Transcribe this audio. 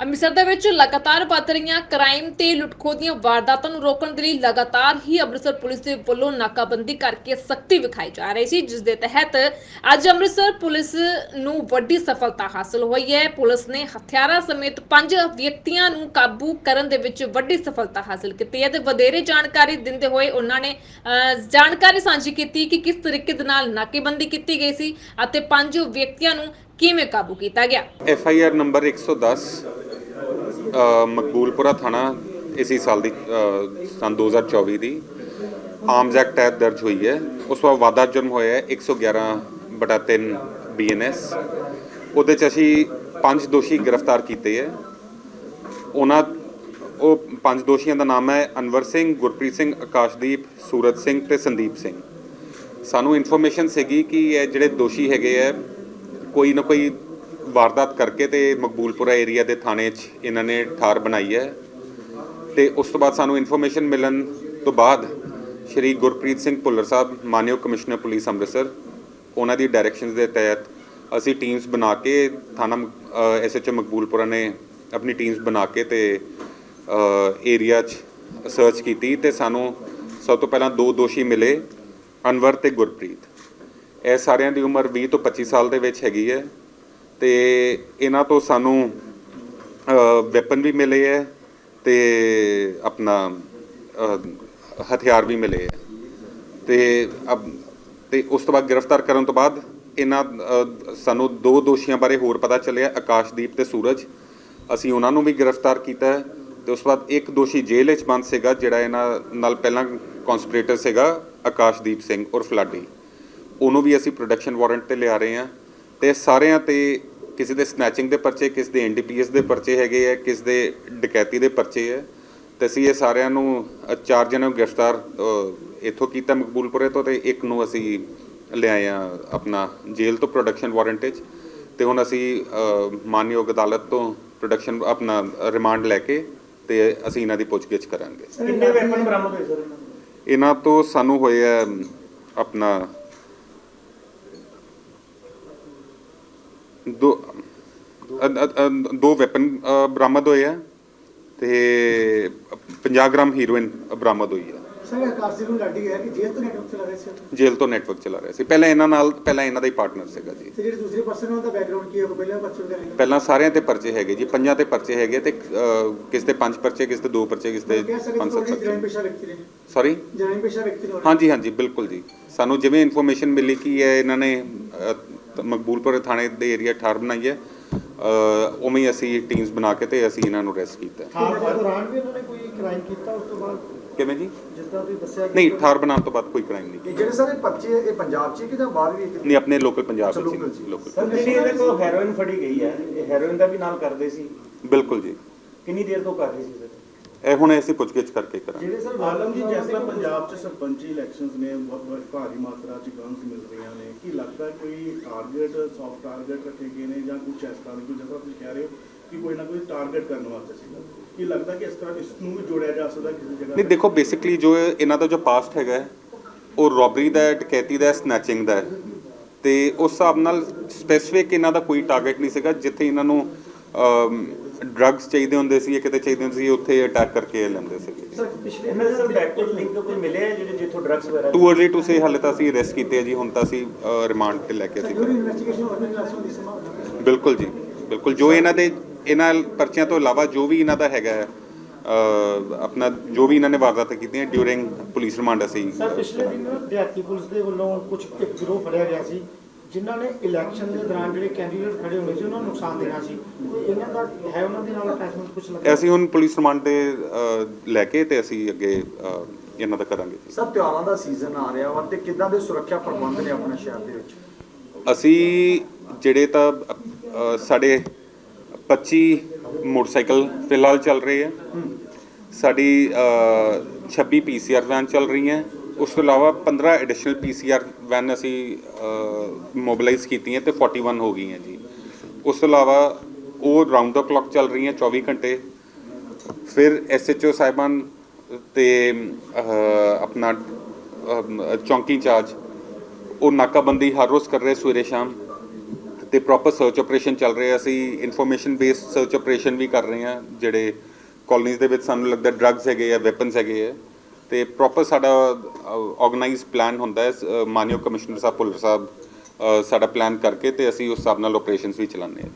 ਅੰਮ੍ਰਿਤਸਰ ਦੇ ਵਿੱਚ ਲਗਾਤਾਰ ਵੱਧ ਰਹੀਆਂ ਕ੍ਰਾਈਮ ਤੇ ਲੁੱਟਖੋ ਦੀਆਂ ਵਾਰਦਾਤਾਂ ਨੂੰ ਰੋਕਣ ਦੇ ਲਈ ਲਗਾਤਾਰ ਹੀ ਅੰਮ੍ਰਿਤਸਰ ਪੁਲਿਸ ਦੇ ਵੱਲੋਂ ਨਾਕਾਬੰਦੀ ਕਰਕੇ ਸਖਤੀ ਵਿਖਾਈ ਜਾ ਰਹੀ ਸੀ, ਜਿਸ ਦੇ ਤਹਿਤ ਅੱਜ ਅੰਮ੍ਰਿਤਸਰ ਪੁਲਿਸ ਨੂੰ ਵੱਡੀ ਸਫਲਤਾ ਹਾਸਲ ਹੋਈ ਹੈ। ਪੁਲਿਸ ਨੇ ਹਥਿਆਰਾਂ ਸਮੇਤ ਪੰਜ ਵਿਅਕਤੀਆਂ ਨੂੰ ਕਾਬੂ ਕਰਨ ਦੇ ਵਿੱਚ ਵੱਡੀ ਸਫਲਤਾ ਹਾਸਲ ਕੀਤੀ ਹੈ ਤੇ ਵਧੇਰੇ ਜਾਣਕਾਰੀ ਦਿੰਦੇ ਹੋਏ ਉਹਨਾਂ ਨੇ ਜਾਣਕਾਰੀ ਸਾਂਝੀ ਕੀਤੀ ਕਿ ਕਿਸ ਤਰੀਕੇ ਦੇ ਨਾਲ ਨਾਕੇਬੰਦੀ ਕੀਤੀ ਗਈ ਸੀ ਅਤੇ ਪੰਜ ਵਿਅਕਤੀਆਂ ਨੂੰ ਕਿਵੇਂ ਕਾਬੂ ਕੀਤਾ ਗਿਆ। F I R number 110 Maqboolpura ਥਾਣਾ ਇਸੀ ਸਾਲ ਦੀ ਅ, ਸੰਨ 2024 ਦੀ ਆਰਮਸ ਐਕਟ ਤਹਿਤ ਦਰਜ ਹੋਈ ਹੈ। ਉਸ ਤੋਂ ਬਾਅਦ ਵਾਧਾ ਜੁਰਮ ਹੋਇਆ ਹੈ 111 ਬਟਾ 3 ਬੀਐਨਐਸ ਉਹਦੇ ਚ ਅਸੀਂ ਪੰਜ ਦੋਸ਼ੀ ਗ੍ਰਿਫਤਾਰ ਕੀਤੇ ਹੈ। ਉਹਨਾਂ ਉਹ ਪੰਜ ਦੋਸ਼ੀਆਂ ਦਾ ਨਾਮ ਹੈ ਅਨਵਰ ਸਿੰਘ ਗੁਰਪ੍ਰੀਤ ਸਿੰਘ ਆਕਾਸ਼ਦੀਪ ਸੂਰਜ ਸਿੰਘ ਤੇ ਸੰਦੀਪ ਸਿੰਘ। ਸਾਨੂੰ ਇਨਫੋਰਮੇਸ਼ਨ ਸੀਗੀ ਕਿ ਇਹ ਜਿਹੜੇ ਦੋਸ਼ੀ ਹੈਗੇ ਆ ਕੋਈ ਨਾ ਕੋਈ ਵਾਰਦਾਤ ਕਰਕੇ ਤੇ ਮਕਬੂਲਪੁਰਾ ਏਰੀਆ ਦੇ ਥਾਣੇ 'ਚ ਇਹਨਾਂ ਨੇ ਠਾਰ ਬਣਾਈ ਹੈ। ਤੇ ਉਸ ਤੋਂ ਬਾਅਦ ਸਾਨੂੰ ਇਨਫੋਰਮੇਸ਼ਨ ਮਿਲਣ ਤੋਂ ਬਾਅਦ ਸ਼੍ਰੀ ਗੁਰਪ੍ਰੀਤ ਸਿੰਘ ਭੁੱਲਰ ਸਾਹਿਬ, ਮਾਨਯੋਗ ਕਮਿਸ਼ਨਰ ਪੁਲਿਸ ਅੰਮ੍ਰਿਤਸਰ, ਉਹਨਾਂ ਦੀ ਡਾਇਰੈਕਸ਼ਨਸ ਦੇ ਤਹਿਤ ਅਸੀਂ ਟੀਮਸ ਬਣਾ ਕੇ ਥਾਣਾ ਐਸਐਚਓ ਮਕਬੂਲਪੁਰਾ ਨੇ ਆਪਣੀ ਟੀਮਸ ਬਣਾ ਕੇ ਤੇ ਏਰੀਆ 'ਚ ਸਰਚ ਕੀਤੀ ਤੇ ਸਾਨੂੰ ਸਭ ਤੋਂ ਪਹਿਲਾਂ ਦੋ ਦੋਸ਼ੀ ਮਿਲੇ, ਅਨਵਰ ਤੇ ਗੁਰਪ੍ਰੀਤ। ਇਹ ਸਾਰਿਆਂ ਦੀ ਉਮਰ 20 ਤੋਂ 25 ਸਾਲ ਦੇ ਵਿੱਚ ਹੈਗੀ ਹੈ। ਤੇ ਇਹਨਾਂ ਤੋਂ ਸਾਨੂੰ ਵੈਪਨ ਵੀ ਮਿਲੇ ਹੈ ਤੇ ਆਪਣਾ ਹਥਿਆਰ ਵੀ ਮਿਲੇ ਹੈ। ਤੇ ਅਬ, ਤੇ ਉਸ ਤੋਂ ਬਾਅਦ ਗ੍ਰਿਫਤਾਰ ਕਰਨ ਤੋਂ ਬਾਅਦ ਇਹਨਾਂ ਸਾਨੂੰ ਦੋ ਦੋਸ਼ੀਆਂ ਬਾਰੇ ਹੋਰ ਪਤਾ ਚੱਲਿਆ, ਆਕਾਸ਼ਦੀਪ ਤੇ ਸੂਰਜ। ਅਸੀਂ ਉਹਨਾਂ ਨੂੰ ਵੀ ਗ੍ਰਿਫਤਾਰ ਕੀਤਾ ਹੈ ਤੇ ਉਸ ਤੋਂ ਬਾਅਦ ਇੱਕ ਦੋਸ਼ੀ ਜੇਲ੍ਹ ਵਿੱਚ ਬੰਦ ਸੀਗਾ, ਜਿਹੜਾ ਇਹਨਾਂ ਨਾਲ ਪਹਿਲਾਂ ਕਨਸਪੀਰੇਟਰ ਸੀਗਾ, ਆਕਾਸ਼ਦੀਪ ਸਿੰਘ ਉਰਫ ਲਾਡੀ। ਉਹਨੂੰ ਵੀ ਅਸੀਂ ਪ੍ਰੋਡਕਸ਼ਨ ਵਾਰੰਟ ਤੇ ਲਿਆ ਰਹੇ ਹਾਂ ਤੇ ਸਾਰਿਆਂ ਤੇ ਕਿਸੇ ਦੇ ਸਨੈਚਿੰਗ ਦੇ ਪਰਚੇ ਕਿਸ ਦੇ ਐਨਡੀਪੀਐਸ ਦੇ ਪਰਚੇ ਹੈਗੇ ਆ ਕਿਸ ਦੇ ਡਕੈਤੀ ਦੇ ਪਰਚੇ ਹੈ ਤੇ ਅਸੀਂ ਇਹ ਸਾਰਿਆਂ ਨੂੰ ਅ, ਚਾਰ ਜਣਿਆਂ ਨੂੰ ਗ੍ਰਿਫਤਾਰ ਅ, ਇੱਥੋਂ ਕੀਤਾ ਮਕਬੂਲਪੁਰੇ ਤੋਂ ਤੇ ਇੱਕ ਨੂੰ ਅਸੀਂ ਲਿਆਏ ਆ ਆਪਣਾ ਜੇਲ੍ਹ ਤੋਂ ਪ੍ਰੋਡਕਸ਼ਨ ਵਾਰੰਟ 'ਚ ਤੇ ਹੁਣ ਅਸੀਂ ਅ, ਮਾਨਯੋਗ ਅਦਾਲਤ ਤੋਂ ਪ੍ਰੋਡਕਸ਼ਨ ਆਪਣਾ ਰਿਮਾਂਡ ਲੈ ਕੇ ਤੇ ਅਸੀਂ ਇਹਨਾਂ ਦੀ ਪੁੱਛਗਿੱਛ ਕਰਾਂਗੇ। ਕਿੰਨੇ ਵੈਪਨ ਬਰਾਮਦ ਹੋਏ ਸਰ ਇਹਨਾਂ ਤੋਂ? ਸਾਨੂੰ ਹੋਏ ਆ ਆਪਣਾ ਦੋ ਅ- ਅ- ਅ- ਦੋ ਵੈਪਨ ਬਰਾਮਦ ਹੋਏ ਆ ਤੇ 50 ਗ੍ਰਾਮ ਹੀਰੋਇਨ ਬਰਾਮਦ ਹੋਈ ਆ। ਸਰ ਆਕਾਸ਼ ਨੂੰ ਲਾਡੀ ਹੈ ਕਿ ਜੇਲ੍ਹ ਤੋਂ ਨੈਟਵਰਕ ਚਲਾ ਰਹੇ ਸੀ? ਜੇਲ੍ਹ ਤੋਂ ਨੈਟਵਰਕ ਚਲਾ ਰਿਹਾ ਸੀ। ਪਹਿਲਾਂ ਇਹਨਾਂ ਨਾਲ ਪਹਿਲਾਂ ਇਹਨਾਂ ਦਾ ਹੀ ਪਾਰਟਨਰ ਸੀਗਾ ਜੀ। ਤੇ ਜਿਹੜੇ ਦੂਸਰੇ ਪਰਸਨ ਉਹਦਾ ਬੈਕਗ੍ਰਾਉਂਡ ਕੀ ਹੈ ਉਹ ਪਹਿਲਾਂ ਹੈ ਸਾਰਿਆਂ ਤੇ ਪਰਚੇ ਹੈਗੇ ਜੀ ਪੰਜਾਂ ਤੇ ਪਰਚੇ ਹੈਗੇ ਤੇ ਅ, ਕਿਸ ਤੇ ਪੰਜ ਪਰਚੇ ਕਿਸ ਤੇ ਦੋ ਪਰਚੇ ਕਿਸ ਤੇ ਕਹਿ ਸਕਦੇ ਪੰਜ ਸੱਤ ਜਰਾਇਮ ਪਰਚੇ। ਪੇਸ਼ਾ ਵਿਅਕਤੀ ਨੇ। ਸੌਰੀ ਜਰਾਇਮ ਪੇਸ਼ਾ ਵਿਅਕਤੀ ਨੇ। ਹਾਂਜੀ ਹਾਂਜੀ ਬਿਲਕੁਲ ਜੀ। ਸਾਨੂੰ ਜਿਵੇਂ ਇਨਫੋਰਮੇਸ਼ਨ ਮਿਲੀ ਕਿ ਇਹ ਇਹਨਾਂ ਨੇ ਅ, ਮਕਬੂਲਪੁਰ ਥਾਣੇ ਦੇ ਏਰੀਆ ਠਾਰ ਬਣਾਈ ਹੈ। ਅ, ਉਵੇਂ ਹੀ ਅਸੀਂ ਟੀਮਸ ਬਣਾ ਕੇ ਤੇ ਅਸੀਂ ਇਹਨਾਂ ਨੂੰ ਅਰੈਸਟ ਕੀਤਾ ਦੇ ਦੌਰਾਨ ਵੀ ਉਹਨਾਂ ਨੇ ਕੋਈ ਕ੍ਰਾਈਮ ਕੀਤਾ ਉਸ ਤੋਂ ਬਾਅਦ? ਕਿਵੇਂ ਜੀ? ਜਿਸ ਤਰ੍ਹਾਂ ਤੁਸੀਂ ਦੱਸਿਆ ਕਿ ਨਹੀਂ ਠਾਰ ਬਣਾਉਣ ਤੋਂ ਬਾਅਦ ਕੋਈ ਕ੍ਰਾਈਮ ਨਹੀਂ ਇਹ ਜਿਹੜੇ ਸਾਰੇ ਪਰਚੇ ਇਹ ਪੰਜਾਬ 'ਚ ਹੀ ਕਿ ਜਾਂ ਬਾਹਰ ਵੀ ਨਹੀਂ ਆਪਣੇ ਲੋਕਲ ਪੰਜਾਬ ਵਿੱਚ। ਲੋਕਲ ਸਰ ਜਿਹੜੀ ਇਹਦੇ ਕੋਲ ਹੈਰੋਇਨ ਫੜੀ ਗਈ ਹੈ? ਇਹ ਹੈਰੋਇਨ ਦਾ ਵੀ ਨਾਲ ਕਰਦੇ ਸੀ? ਬਿਲਕੁਲ ਜੀ। ਕਿੰਨੀ ਦੇਰ ਤੋਂ ਕਰ ਰਹੇ ਸੀ? ਸਰ ਇਹ ਹੁਣ ਅਸੀਂ ਪੁੱਛਗਿੱਛ ਕਰਕੇ ਕਰਾਂਗੇ ਜਿਹੜੇ ਸਰ ਆਲਮ ਜੀ ਜਿਸ ਤਰ੍ਹਾਂ ਪੰਜਾਬ 'ਚ ਸਰਪੰਚੀ ਇਲੈਕਸ਼ਨਸ ਨੇ ਬਹੁਤ ਭਾਰੀ ਮਾਤਰਾ 'ਚ ਗਨਸ ਮਿਲ ਰਹੀਆਂ ਨੇ ਕੀ ਲੱਗਦਾ ਕੋਈ ਟਾਰਗੇਟ ਸੌਫਟ ਟਾਰਗੇਟ ਰੱਖੇ ਗਏ ਨੇ ਜਾਂ ਕੁਝ ਇਸ ਤਰ੍ਹਾਂ ਦੀ ਕੋਈ ਜਿਸ ਤਰ੍ਹਾਂ ਤੁਸੀਂ ਕਹਿ ਰਹੇ ਹੋ ਕਿ ਕੋਈ ਨਾ ਕੋਈ ਟਾਰਗੇਟ ਕਰਨ ਵਾਸਤੇ ਸੀਗਾ ਕੀ ਲੱਗਦਾ ਕਿ ਇਸ ਤਰ੍ਹਾਂ ਇਸ ਨੂੰ ਵੀ ਜੋੜਿਆ ਜਾ ਸਕਦਾ ਕਿਸੇ ਜਗ੍ਹਾ ਨਹੀਂ? ਦੇਖੋ ਬੇਸਿਕਲੀ ਜੋ ਇਹਨਾਂ ਦਾ ਜੋ ਪਾਸਟ ਹੈਗਾ ਉਹ ਰੋਬਰੀ ਦਾ ਡਕੈਤੀ ਦਾ ਸਨੈਚਿੰਗ ਦਾ। ਤੇ ਉਸ ਹਿਸਾਬ ਨਾਲ ਸਪੈਸੀਫਿਕ ਇਹਨਾਂ ਦਾ ਕੋਈ ਟਾਰਗੇਟ ਨਹੀਂ ਸੀਗਾ ਜਿੱਥੇ ਇਹਨਾਂ ਨੂੰ ਡਰੱਗਸ ਚਾਹੀਦੇ ਹੁੰਦੇ ਸੀ ਜਾਂ ਕਿਤੇ ਚਾਹੀਦੇ ਹੁੰਦੇ ਸੀ ਉੱਥੇ ਅਟੈਕ ਕਰਕੇ ਲੈਂਦੇ ਸੀਗੇ। ਸਰ ਪਿਛਲੇ ਦੇ ਸਰ ਬੈਕਵਰਡ ਲਿੰਕ ਕੋਈ ਮਿਲੇ ਹੈ ਜਿਹੜੇ ਜਿੱਥੋਂ ਡਰੱਗਸ ਵਗੈਰਾ ਟੂ ਅਰਲੀ ਟੂ ਸੇ ਹਾਲੇ ਤਾਂ ਅਸੀਂ ਅਰੈਸਟ ਕੀਤੇ ਆ ਜੀ ਹੁਣ ਤਾਂ ਅਸੀਂ ਰਿਮਾਂਡ ਤੇ ਲੈ ਕੇ ਅਸੀਂ ਬਿਲਕੁਲ ਜੀ ਬਿਲਕੁਲ। ਜੋ ਇਹਨਾਂ ਦੇ ਇਹਨਾਂ ਪਰਚਿਆਂ ਤੋਂ ਇਲਾਵਾ ਜੋ ਵੀ ਇਹਨਾਂ ਦਾ ਹੈਗਾ ਹੈ, ਆਪਣਾ ਜੋ ਵੀ ਇਹਨਾਂ ਨੇ ਵਾਰਦਾਤਾਂ ਕੀਤੀਆਂ ਡਿਊਰਿੰਗ ਪੁਲਿਸ ਰਿਮਾਂਡ ਅਸੀਂ ਸਰ ਪਿਛਲੇ ਦਿਨ ਦਿਹਾਤੀ ਪੁਲਿਸ ਦੇ ਵੱਲੋਂ ਕੁਝ ਇੱਕ ਗਰੋਹ ਫੜਿਆ ਗਿਆ ਸੀ ਜਿਨ੍ਹਾਂ ਨੇ ਇਲੈਕਸ਼ਨ ਦੇ ਦੌਰਾਨ ਜਿਹੜੇ ਕੈਂਡੀਡੇਟ ਖੜੇ ਹੋਏ ਸੀ ਉਹਨਾਂ ਨੂੰ ਨੁਕਸਾਨ ਦੇਣਾ ਸੀ। ਇਹਨਾਂ ਦਾ ਹੈ ਉਹਨਾਂ ਦੇ ਨਾਲ ਅਟੈਚਮੈਂਟ ਕੁਝ ਲੱਗਾ ਅਸੀਂ ਹੁਣ ਪੁਲਿਸ ਰਿਮਾਂਡ ਤੇ ਲੈ ਕੇ ਤੇ ਅਸੀਂ ਅੱਗੇ ਇਹਨਾਂ ਦਾ ਕਰਾਂਗੇ ਜੀ। ਸਰ ਤਿਉਹਾਰਾਂ ਦਾ ਸੀਜ਼ਨ ਆ ਰਿਹਾ ਵਾ ਤੇ ਕਿੱਦਾਂ ਦੇ ਸੁਰੱਖਿਆ ਪ੍ਰਬੰਧ ਨੇ ਆਪਣੇ ਸ਼ਹਿਰ ਦੇ ਵਿੱਚ? ਅਸੀਂ ਜਿਹੜੇ ਤਾਂ ਸਾਡੇ 25 ਮੋਟਰਸਾਈਕਲ ਫਿਲਹਾਲ ਚੱਲ ਰਹੇ ਆ। ਸਾਡੀ ਅਹ, 26 ਪੀਸੀਆਰ ਵੈਨ ਚੱਲ ਰਹੀਆਂ। ਉਸ ਤੋਂ ਇਲਾਵਾ 15 ਐਡੀਸ਼ਨਲ ਪੀਸੀਆਰ ਵੈਨ ਅਸੀਂ ਮੋਬਿਲਾਈਜ਼ ਕੀਤੀਆਂ ਤੇ 41 ਹੋ ਗਈਆਂ ਜੀ। ਉਸ ਤੋਂ ਇਲਾਵਾ ਉਹ ਰਾਉਂਡ ਦਾ ਕਲੌਕ ਚੱਲ ਰਹੀਆਂ 24 ਘੰਟੇ। ਫਿਰ ਐਸਐਚਓ ਸਾਹਿਬਾਨ ਤੇ ਆਪਣਾ ਅਹ, ਚੌਂਕੀ ਇੰਚਾਰਜ ਉਹ ਨਾਕਾਬੰਦੀ ਹਰ ਰੋਜ਼ ਕਰ ਰਹੇ ਸਵੇਰੇ ਸ਼ਾਮ ਤੇ ਪ੍ਰੋਪਰ ਸਰਚ ਆਪਰੇਸ਼ਨ ਚੱਲ ਰਿਹਾ। ਅਸੀਂ ਇਨਫੋਰਮੇਸ਼ਨ ਬੇਸਡ ਸਰਚ ਆਪਰੇਸ਼ਨ ਵੀ ਕਰ ਰਹੇ ਹਾਂ ਜਿਹੜੇ ਕਾਲਨੀਜ਼ ਦੇ ਵਿੱਚ ਸਾਨੂੰ ਲੱਗਦਾ ਡਰੱਗਸ ਹੈਗੇ ਆ ਵੈਪਨਸ ਹੈਗੇ ਆ। ਤੇ ਪ੍ਰੋਪਰ ਸਾਡਾ ਆਰਗੇਨਾਈਜ਼ ਪਲਾਨ ਹੁੰਦਾ ਹੈ ਅ, ਮਾਨਯੋਗ ਕਮਿਸ਼ਨਰ ਸਾਹਿਬ ਭੁੱਲਰ ਸਾਹਿਬ ਸਾਡਾ ਪਲਾਨ ਕਰਕੇ ਤੇ ਅਸੀਂ ਉਸ ਹਿਸਾਬ ਨਾਲ ਆਪਰੇਸ਼ਨਸ ਵੀ ਚਲਾਉਂਦੇ ਹਾਂ।